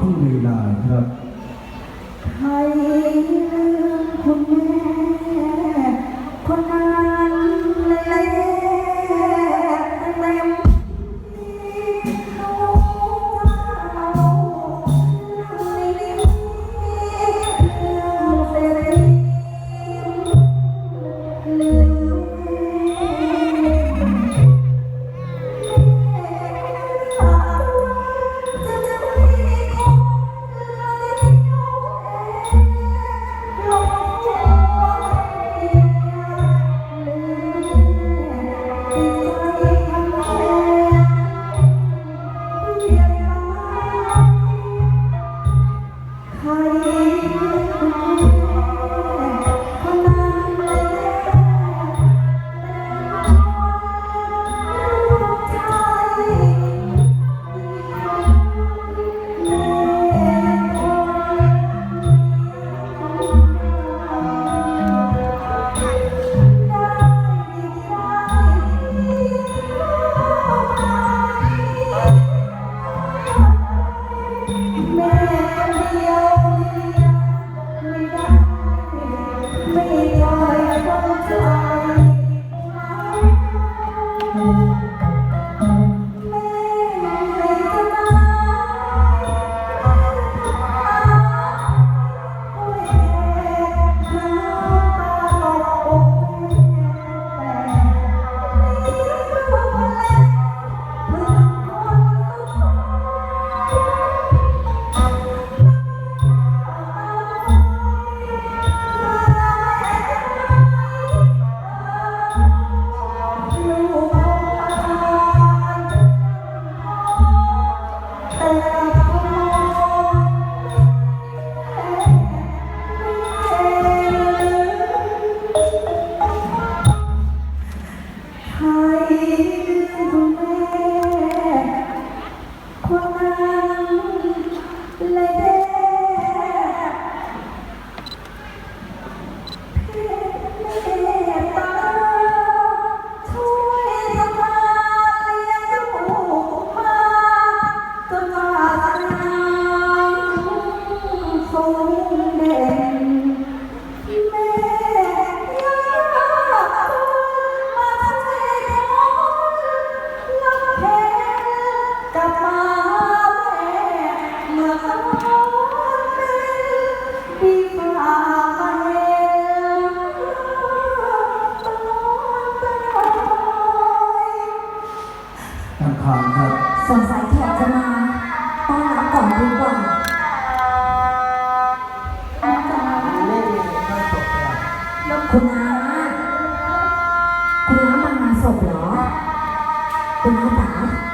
ที่ลีลาครับใครลืมคุณแม่คนนั้น ti. Mô.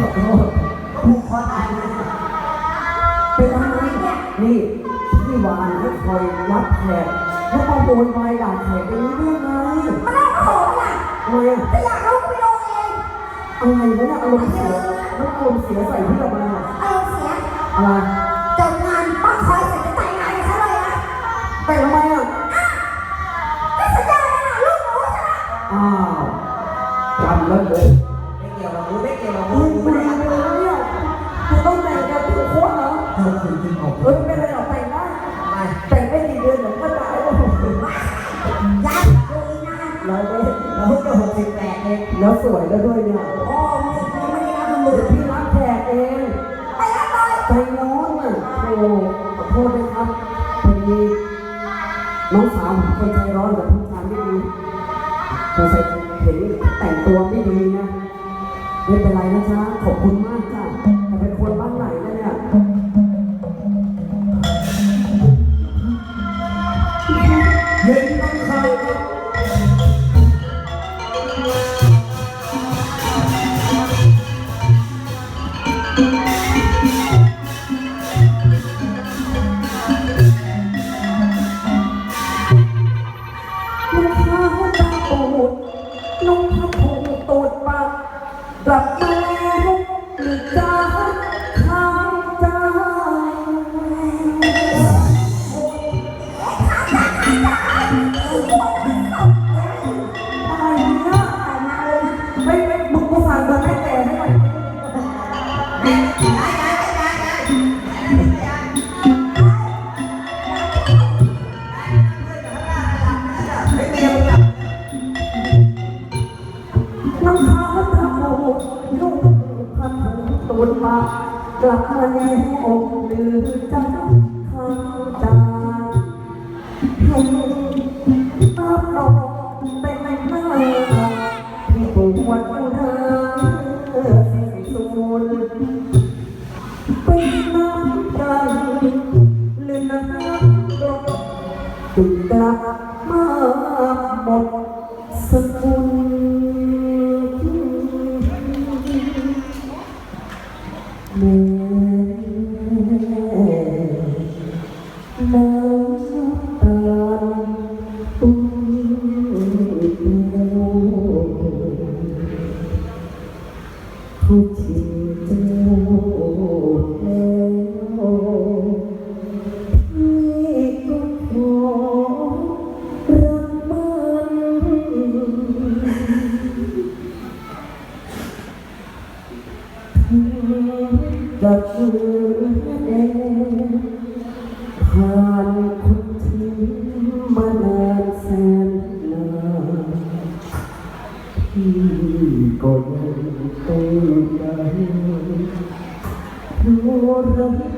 ขอโทษผูกคอตายเลยเป็นทะไรเนี่ยนี่ที่วานไม่คอยรับแขกแล้วมาโวนไปด่าแขกอย่างนี้ได้ไงมันน่าโกรธอะไงจะอยากรู้ไปลงเองอะไรวะเนี่ยอารมณ์เสียแล้วอารมณ์เสียใส่พี่ออกมอะอารมณ์เสียอะไรจบงานป้าคอยเสร็จจะแต่งงานกับฉันเลยนะแต่งทำไมอะอ้าวจำแล้วเลย แล้วสวยแล้วด้วยเนี่ยอ๋อไม่ได้รัมือพี่รับแขกเองไปรับเลยไปน้องอะโอ้ขอโทษนะครับพอดีน้องสาวมคนใจร้อนกับผู้ชายไม่ดีสงสัยเห็นแต่งตัวไม่ดีนะไม่เป็นไรนะจ๊ะขอบคุณ ก็ยังต้องได้รู้รัก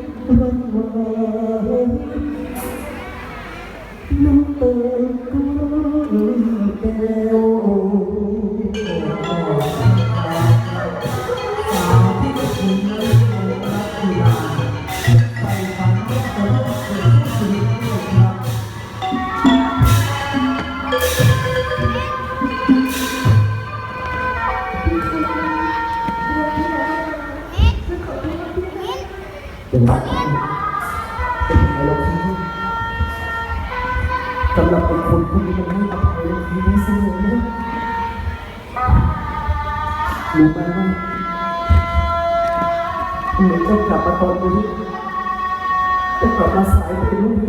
คุณยังไม่อภัยคุณได้เสมอนะรู้ไหมว่าหนูจะกลับมาตอนนี้จะกลับมาสายไปรู้ไหม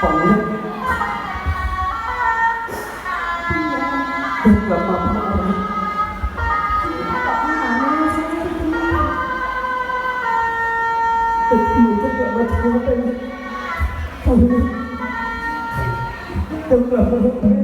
ฝักลับมา Thank you.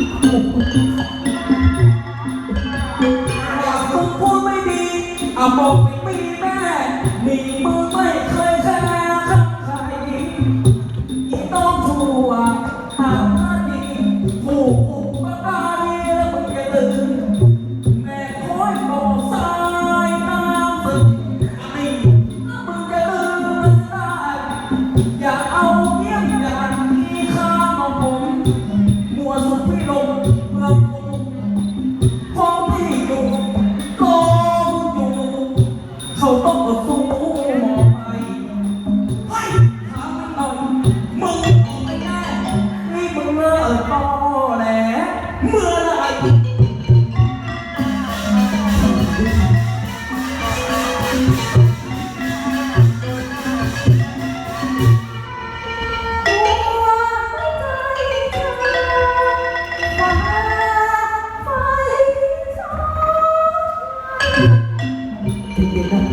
มึงพูดไม่ดีอะบอกไม่มีแม่หนีมือ ಎಲ್ಲ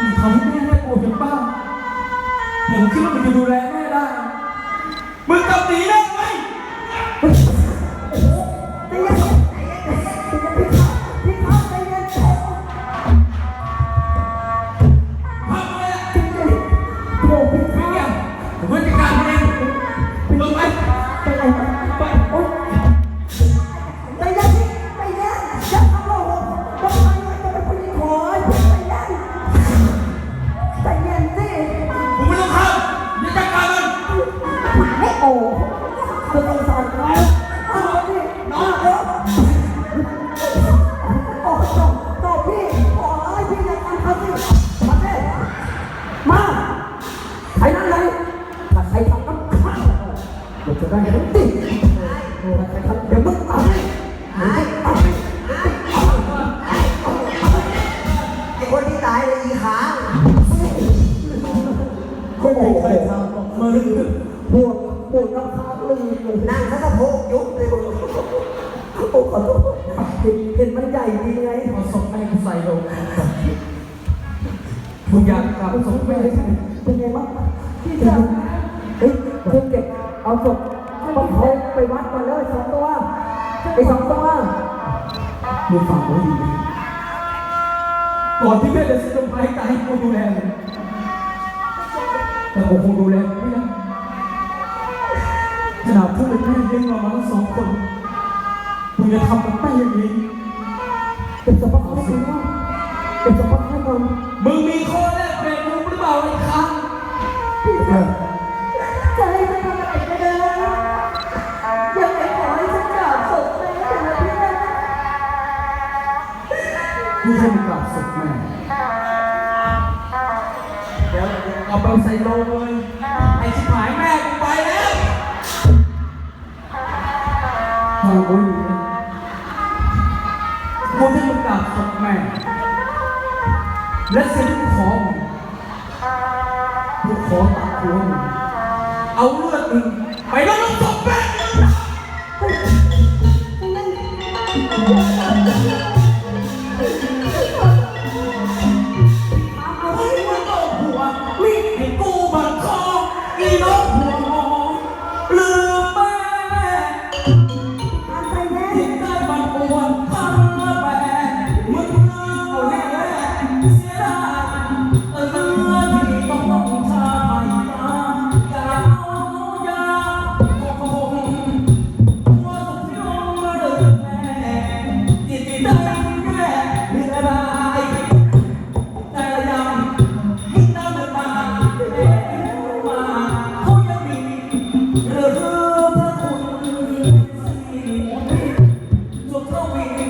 มันทำให้แม่น่ากลัวเป็นบ้าผมคิดว่ามันจะดูแลแม่ได้ มึงกลับหนีได้ โหใครทำมือปวดปวดน้ำค้างลืมเลยนั่งแล้วก็พกยุบเลยโอ้โหเห็นมันใหญ่ดีไงขอส่งไปใส่ลงมึงอยากกลับส่งม่เป็นไงบ้างพี่จ๋าเฮ้ยเพิ่งเก็บเอาศพต้องโพกไปวัดมาเลยสองตัวไอ้สองตัวมึงฟังไว้ดีก่อนที่แม่จะสิ้นลมหายใจกูดูแล ผมคงดูแลไม่ได้ขนาดผู้เป็นแม่เลี้ยงเรามาทั้งสองคนคุณจะทำกับแม่อย่างนี้เป็นสมบัติของคุณว่าเป็นสมบัติให้มึ โอ้ยกูจะอยู่กับศพแม่ และเสิ่งที่ของกูขอตากหัวเอาเลือดมึงไปแล้วน้องศพแม่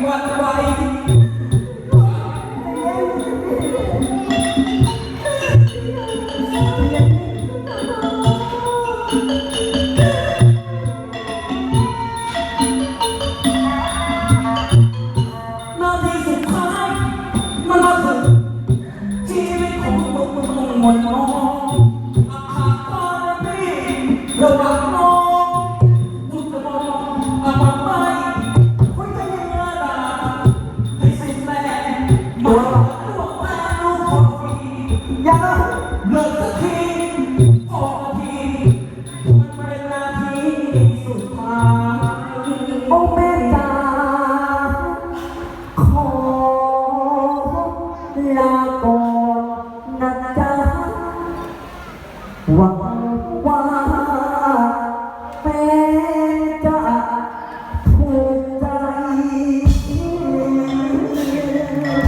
quatro países.